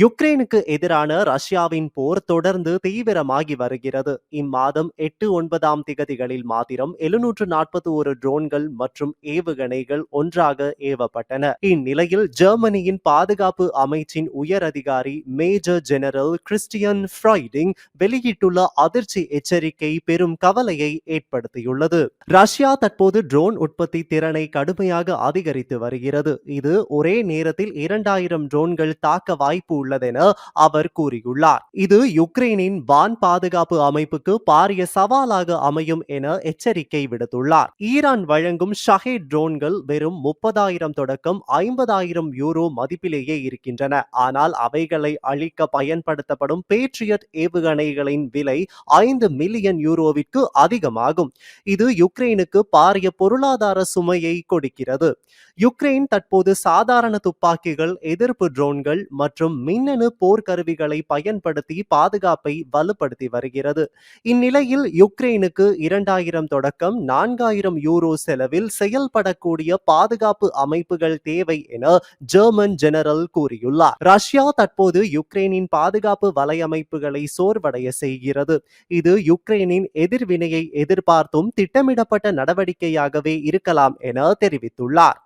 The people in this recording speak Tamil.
யுக்ரைனுக்கு எதிரான ரஷ்யாவின் போர் தொடர்ந்து தீவிரமாகி வருகிறது. இம்மாதம் எட்டு ஒன்பதாம் திகதிகளில் மாத்திரம் எழுநூற்று நாற்பத்தி ஒரு ட்ரோன்கள் மற்றும் ஏவுகணைகள் ஒன்றாக ஏவப்பட்டன. இந்நிலையில் ஜெர்மனியின் பாதுகாப்பு அமைச்சின் உயர் அதிகாரி மேஜர் ஜெனரல் கிறிஸ்டியன் ஃப்ரைடிங் வெளியிட்டுள்ள அதிர்ச்சி எச்சரிக்கை பெரும் கவலையை ஏற்படுத்தியுள்ளது. ரஷ்யா தற்போது ட்ரோன் உற்பத்தி திறனை கடுமையாக அதிகரித்து வருகிறது. இது ஒரே நேரத்தில் இரண்டாயிரம் ட்ரோன்கள் தாக்க வாய்ப்பு உள்ளதென அவர் கூறியுள்ளார். இது யுக்ரைனின் வான் பாதுகாப்பு அமைப்புக்கு பாரிய சவாலாக அமையும் என எச்சரிக்கை விடுத்துள்ளார். ஈரான் வழங்கும் ஷஹேட் ட்ரோன்கள் வெறும் முப்பதாயிரம் தொடக்கம் ஐம்பதாயிரம் யூரோ மதிப்பிலேயே இருக்கின்றன. ஆனால் அவைகளை அழிக்க பயன்படுத்தப்படும் பேட்ரியட் ஏவுகணைகளின் விலை ஐந்து மில்லியன் யூரோவிற்கு அதிகமாகும். இது யுக்ரைனுக்கு பாரிய பொருளாதார சுமையை கொடுக்கிறது. யுக்ரைன் தற்போது சாதாரண துப்பாக்கிகள் எதிர்ப்பு ட்ரோன்கள் மற்றும் மின்னணு போர்க்கருவிகளை பயன்படுத்தி பாதுகாப்பை வலுப்படுத்தி வருகிறது. இந்நிலையில் யுக்ரைனுக்கு இரண்டாயிரம் தொடக்கம் நான்காயிரம் யூரோ செலவில் செயல்படக்கூடிய பாதுகாப்பு அமைப்புகள் தேவை என ஜெர்மன் ஜெனரல் கூறியுள்ளார். ரஷ்யா தற்போது யுக்ரைனின் பாதுகாப்பு வலையமைப்புகளை சோர்வடைய செய்கிறது. இது யுக்ரைனின் எதிர்வினையை எதிர்பார்த்தும் திட்டமிடப்பட்ட நடவடிக்கையாகவே இருக்கலாம் என தெரிவித்துள்ளார்.